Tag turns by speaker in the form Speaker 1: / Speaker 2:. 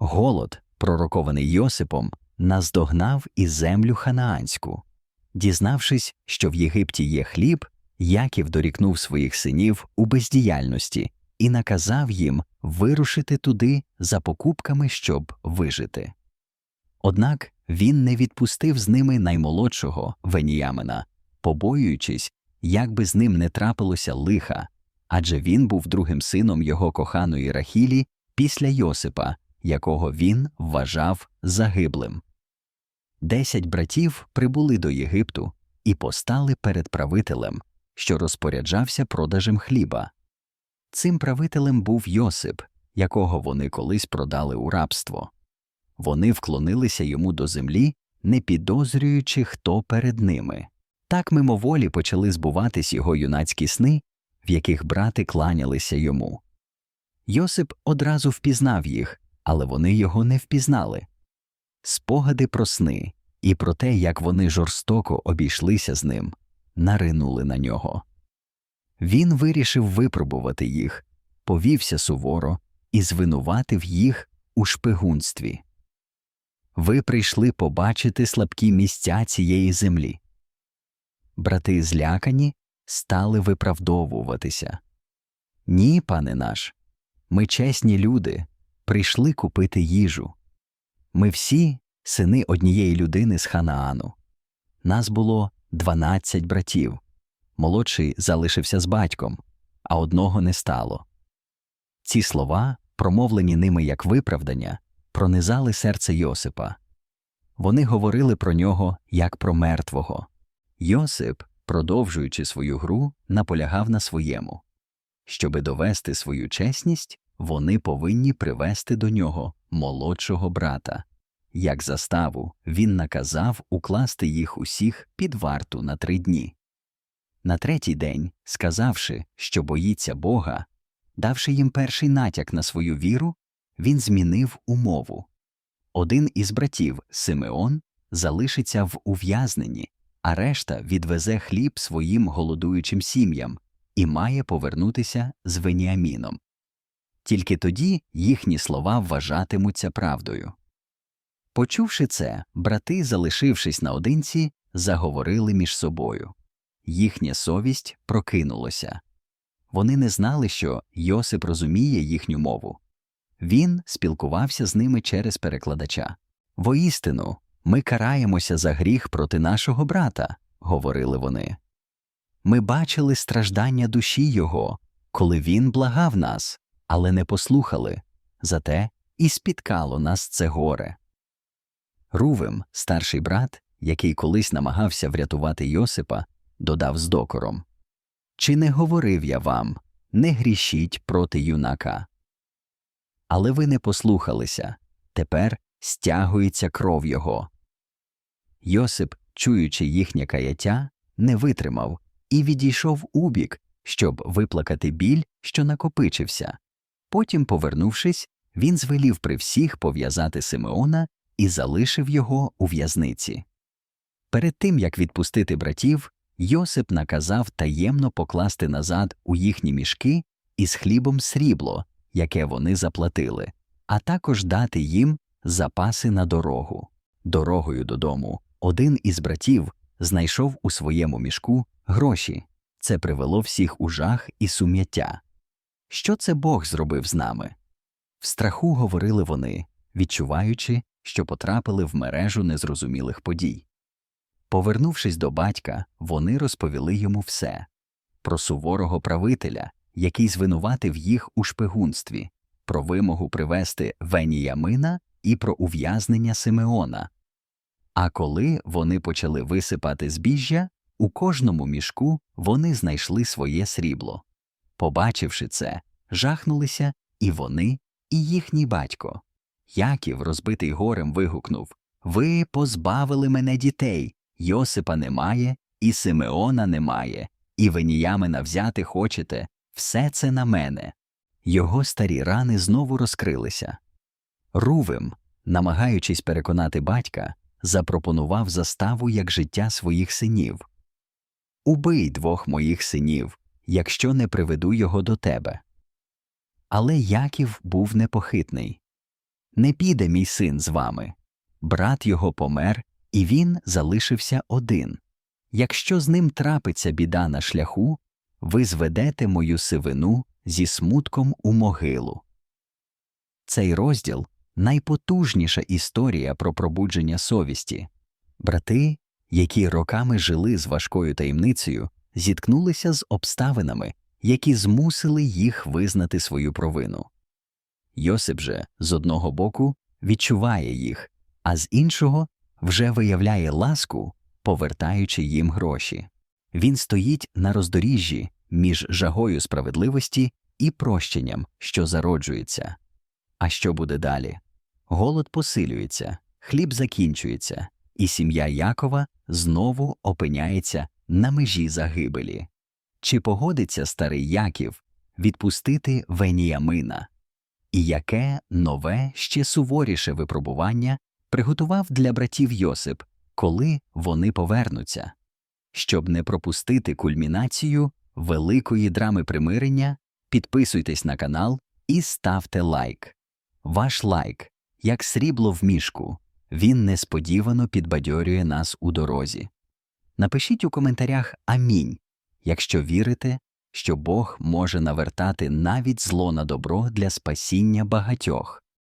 Speaker 1: Голод, пророкований Йосипом, наздогнав і землю ханаанську. Дізнавшись, що в Єгипті є хліб, Яків дорікнув своїх синів у бездіяльності і наказав їм вирушити туди за покупками, щоб вижити. Однак він не відпустив з ними наймолодшого Веніямина, побоюючись, як би з ним не трапилося лиха, адже він був другим сином його коханої Рахілі після Йосипа, якого він вважав загиблим. Десять братів прибули до Єгипту і постали перед правителем, що розпоряджався продажем хліба. Цим правителем був Йосип, якого вони колись продали у рабство. Вони вклонилися йому до землі, не підозрюючи, хто перед ними. Так мимоволі почали збуватись його юнацькі сни, в яких брати кланялися йому. Йосип одразу впізнав їх, але вони його не впізнали. Спогади про сни і про те, як вони жорстоко обійшлися з ним, наринули на нього. Він вирішив випробувати їх, повівся суворо і звинуватив їх у шпигунстві. Ви прийшли побачити слабкі місця цієї землі. Брати злякані стали виправдовуватися. Ні, пане наш, ми чесні люди, прийшли купити їжу. Ми всі сини однієї людини з Ханаану. Нас було дванадцять братів. Молодший залишився з батьком, а одного не стало. Ці слова, промовлені ними як виправдання, пронизали серце Йосипа. Вони говорили про нього як про мертвого. Йосип, продовжуючи свою гру, наполягав на своєму. Щоби довести свою чесність, вони повинні привести до нього молодшого брата. Як заставу, він наказав укласти їх усіх під варту на три дні. На третій день, сказавши, що боїться Бога, давши їм перший натяк на свою віру, він змінив умову. Один із братів, Симеон, залишиться в ув'язненні, а решта відвезе хліб своїм голодуючим сім'ям і має повернутися з Веніаміном. Тільки тоді їхні слова вважатимуться правдою. Почувши це, брати, залишившись наодинці, заговорили між собою. Їхня совість прокинулася. Вони не знали, що Йосип розуміє їхню мову. Він спілкувався з ними через перекладача. Воістину, ми караємося за гріх проти нашого брата, говорили вони. Ми бачили страждання душі його, коли він благав нас, але не послухали, зате і спіткало нас це горе. Рувим, старший брат, який колись намагався врятувати Йосипа, додав з докором Чи не говорив я вам, не грішіть проти юнака? Але ви не послухалися тепер стягується кров його. Йосип, чуючи їхнє каяття, не витримав і відійшов убік, щоб виплакати біль, що накопичився. Потім, повернувшись, він звелів при всіх пов'язати Симеона і залишив його у в'язниці. Перед тим як відпустити братів, Йосип наказав таємно покласти назад у їхні мішки із хлібом срібло, яке вони заплатили, а також дати їм запаси на дорогу. Дорогою додому один із братів знайшов у своєму мішку гроші. Це привело всіх у жах і сум'яття. Що це Бог зробив з нами? В страху говорили вони, відчуваючи, що потрапили в мережу незрозумілих подій. Повернувшись до батька, вони розповіли йому все про суворого правителя, який звинуватив їх у шпигунстві, про вимогу привести Веніямина і про ув'язнення Симеона. А коли вони почали висипати збіжжя, у кожному мішку вони знайшли своє срібло. Побачивши це, жахнулися і вони, і їхній батько. Яків, розбитий горем, вигукнув Ви позбавили мене дітей. Йосипа немає, і Симеона немає, і Веніямина взяти хочете. Все це на мене. Його старі рани знову розкрилися. Рувим, намагаючись переконати батька, запропонував заставу як життя своїх синів Убий двох моїх синів, якщо не приведу його до тебе. Але Яків був непохитний. Не піде мій син з вами. Брат його помер, і він залишився один. Якщо з ним трапиться біда на шляху, ви зведете мою сивину зі смутком у могилу. Цей розділ найпотужніша історія про пробудження совісті. Брати, які роками жили з важкою таємницею, зіткнулися з обставинами, які змусили їх визнати свою провину. Йосип же, з одного боку, відчуває їх, а з іншого вже виявляє ласку, повертаючи їм гроші. Він стоїть на роздоріжжі між жагою справедливості і прощенням, що зароджується. А що буде далі? Голод посилюється, хліб закінчується, і сім'я Якова знову опиняється на межі загибелі. Чи погодиться старий Яків відпустити Веніямина? І яке нове, ще суворіше випробування приготував для братів Йосип, коли вони повернуться? Щоб не пропустити кульмінацію великої драми примирення, підписуйтесь на канал і ставте лайк. Ваш лайк, як срібло в мішку, він несподівано підбадьорює нас у дорозі. Напишіть у коментарях Амінь, якщо вірите, що Бог може навертати навіть зло на добро для спасіння багатьох.